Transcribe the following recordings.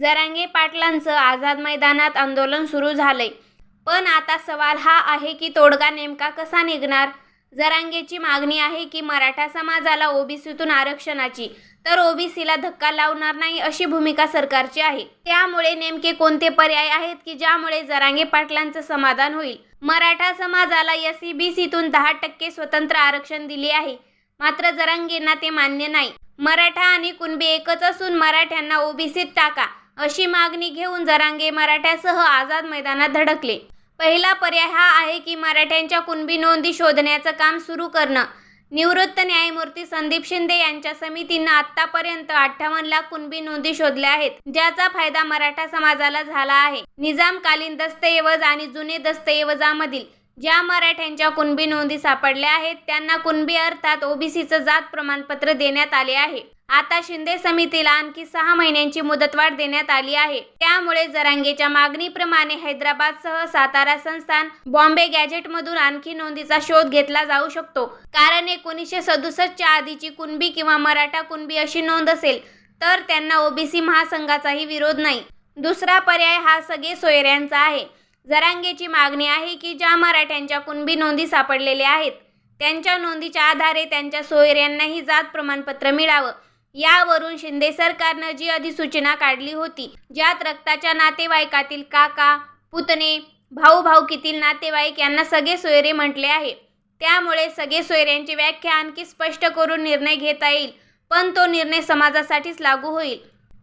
जरांगे पाटलांचं आझाद मैदानात आंदोलन सुरू झालंय. पण आता सवाल हा आहे की तोडगा नेमका कसा निघणार? जरांगेची मागणी आहे की मराठा समाजाला ओबीसीतून आरक्षणाची. तर ओबीसीला धक्का लावणार नाही अशी भूमिका सरकारची आहे. त्यामुळे नेमके कोणते पर्याय आहेत की ज्यामुळे जरांगे पाटलांचं समाधान होईल? मराठा समाजाला एस सीतून दहा टक्के स्वतंत्र आरक्षण दिले आहे. मात्र जरांगेंना ते मान्य नाही. मराठा आणि कुणबी एकच असून मराठ्यांना ओबीसीत टाका. अशी मागणी घेऊन जरांगे मराठ्यासह आझाद मैदानात धडकले. पहिला पर्याय हा आहे की मराठ्यांच्या कुणबी नोंदी शोधण्याचं काम सुरू करणं. निवृत्त न्यायमूर्ती संदीप शिंदे यांच्या समितीनं आतापर्यंत अठ्ठावन्न लाख कुणबी नोंदी शोधल्या आहेत ज्याचा फायदा मराठा समाजाला झाला आहे. निजामकालीन दस्तऐवज आणि जुने दस्तऐवजामधील ज्या मराठ्यांच्या कुणबी नोंदी सापडल्या आहेत त्यांना कुणबी अर्थात ओबीसीचं जात प्रमाणपत्र देण्यात आले आहे. आता शिंदे समितीला आणखी सहा महिन्यांची मुदतवाढ देण्यात आली आहे. त्यामुळे जरांगेच्या मागणीप्रमाणे हैदराबादसह सातारा संस्थान बॉम्बे गॅजेटमधून आणखी नोंदीचा शोध घेतला जाऊ शकतो. कारण एकोणीसशे सदुसष्टच्या आधीची कुणबी किंवा मराठा कुणबी अशी नोंद असेल तर त्यांना ओबीसी महासंघाचाही विरोध नाही. दुसरा पर्याय हा सगळे सोयऱ्यांचा आहे. जरांगेची मागणी आहे की ज्या मराठ्यांच्या कुणबी नोंदी सापडलेल्या आहेत त्यांच्या नोंदीच्या आधारे त्यांच्या सोयऱ्यांनाही जात प्रमाणपत्र मिळावं. यावरून शिंदे सरकारनं जी अधिसूचना काढली होती ज्यात रक्ताच्या नातेवाईकातील काका पुतणे भाऊ भाऊकीतील नातेवाईक यांना सगळे सोयरे म्हटले आहे. त्यामुळे सगळे सोयऱ्यांची व्याख्या आणखी स्पष्ट करून निर्णय घेता येईल पण तो निर्णय समाजासाठीच लागू होईल.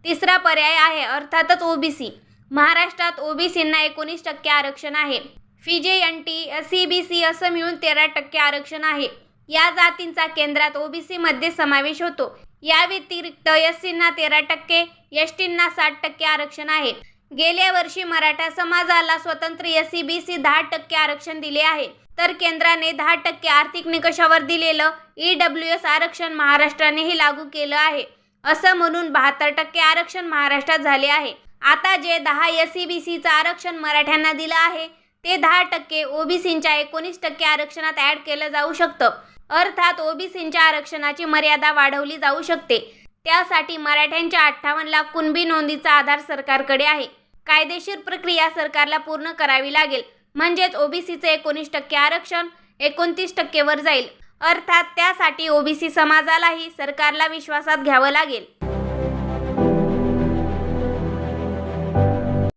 तिसरा पर्याय आहे अर्थातच ओबीसी महाराष्ट्रात ओबीसींना एकोणीस टक्के आरक्षण आहे. VJ N T S C B C असं मिळून तेरा टक्के आरक्षण आहे. या जातींचा केंद्रात ओबीसीमध्ये समावेश होतो. या व्यतिरिक्त एस सींना तेरा टक्के एस टींना साठ टक्के आरक्षण आहे. गेल्या वर्षी मराठा समाजाला स्वतंत्र एस सी बी सी दहा टक्के आरक्षण दिले आहे. तर केंद्राने दहा टक्के आर्थिक निकषावर दिलेलं ई डब्ल्यू एस आरक्षण महाराष्ट्रानेही लागू केलं आहे. असं म्हणून बहात्तर टक्के आरक्षण महाराष्ट्रात झाले आहे. आता जे दहा एस सी बी सीचं आरक्षण मराठ्यांना दिलं आहे ते दहा टक्के ओबीसींच्या एकोणीस टक्के आरक्षणात ॲड केलं जाऊ शकतं. अर्थात ओबीसींच्या आरक्षणाची मर्यादा वाढवली जाऊ शकते. त्यासाठी मराठ्यांच्या अठ्ठावन्न लाख कुणबी नोंदीचा आधार सरकारकडे आहे. कायदेशीर प्रक्रिया सरकारला पूर्ण करावी लागेल. म्हणजेच ओबीसीचे एकोणीस टक्के आरक्षण एकोणतीस टक्केवर जाईल. अर्थात त्यासाठी ओबीसी समाजालाही सरकारला विश्वासात घ्यावं लागेल.